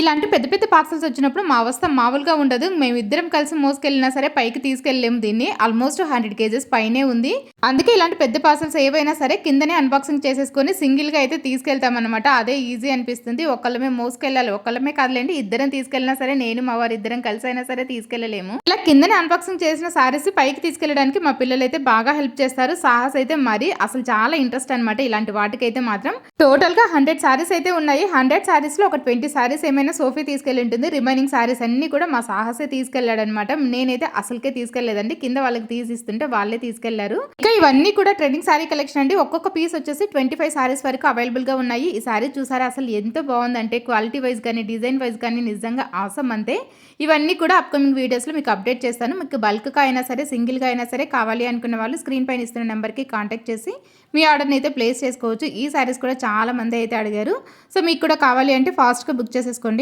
ఇలాంటి పెద్ద పెద్ద పార్సల్స్ వచ్చినప్పుడు మా అవస్థ మామూలుగా ఉండదు. మేము ఇద్దరం కలిసి మోసుకెళ్ళినా సరే పైకి తీసుకెళ్ళలేము దీన్ని. ఆల్మోస్ట్ హండ్రెడ్ కేజెస్ పైనే ఉంది. అందుకే ఇలాంటి పెద్ద పార్సల్స్ ఏవైనా సరే కిందనే అన్బాక్సింగ్ చేసేసుకొని సింగిల్గా అయితే తీసుకెళ్తాం అనమాట అదే ఈజీ అనిపిస్తుంది. ఒకళ్ళమే మోసుకెళ్ళాలి. ఒకళ్ళమే కాదులేండి. ఇద్దరం తీసుకెళ్ళినా సరే నేను మా వారు ఇద్దరం కలిసి అయినా సరే తీసుకెళ్ళలేము. ఇలా కిందనే అన్బాక్సింగ్ చేసిన సారీస్ పైకి తీసుకెళ్ళడానికి మా పిల్లలు అయితే బాగా హెల్ప్ చేస్తారు. సాహస్ అయితే మరి అసలు చాలా ఇంట్రెస్ట్ అనమాట ఇలాంటి వాటికైతే మాత్రం. టోటల్గా హండ్రెడ్ సారీస్ అయితే ఉన్నాయి. హండ్రెడ్ సారీస్లో ఒక ట్వంటీ సారీస్ ఏమైనా సోఫీ తీసుకెళ్ళి ఉంటుంది. రిమైనింగ్ సారీస్ అన్ని కూడా మా సాహసే తీసుకెళ్ళాడు అనమాట నేనైతే అసలుకే తీసుకెళ్ళేదండి కింద వాళ్ళకి తీసిస్తుంటే వాళ్ళే తీసుకెళ్ళారు. ఇంకా ఇవన్నీ కూడా ట్రెండింగ్ సారీ కలెక్షన్ అండి. ఒక్కొక్క పీస్ వచ్చేసి ట్వంటీ ఫైవ్ సారీస్ వరకు అవైలబుల్గా ఉన్నాయి. ఈ శారీ చూసారా? అసలు ఎంత బాగుందంటే క్వాలిటీ వైజ్ కానీ డిజైన్ వైజ్ కానీ నిజంగా ఆసం అంతే. ఇవన్నీ కూడా అప్కమింగ్ వీడియోస్లో మీకు అప్డేట్ చేస్తాను. మీకు బల్క్గా అయినా సరే సింగిల్గా అయినా సరే కావాలి అనుకున్న వాళ్ళు స్క్రీన్ పైన ఇస్తున్న నెంబర్కి కాంటాక్ట్ చేసి మీ ఆర్డర్ని అయితే ప్లేస్ చేసుకోవచ్చు. ఈ శారీస్ కూడా చాలా మంది అయితే అడిగారు. సో మీకు కూడా కావాలి అంటే ఫాస్ట్గా బుక్ చేసేసుకోండి.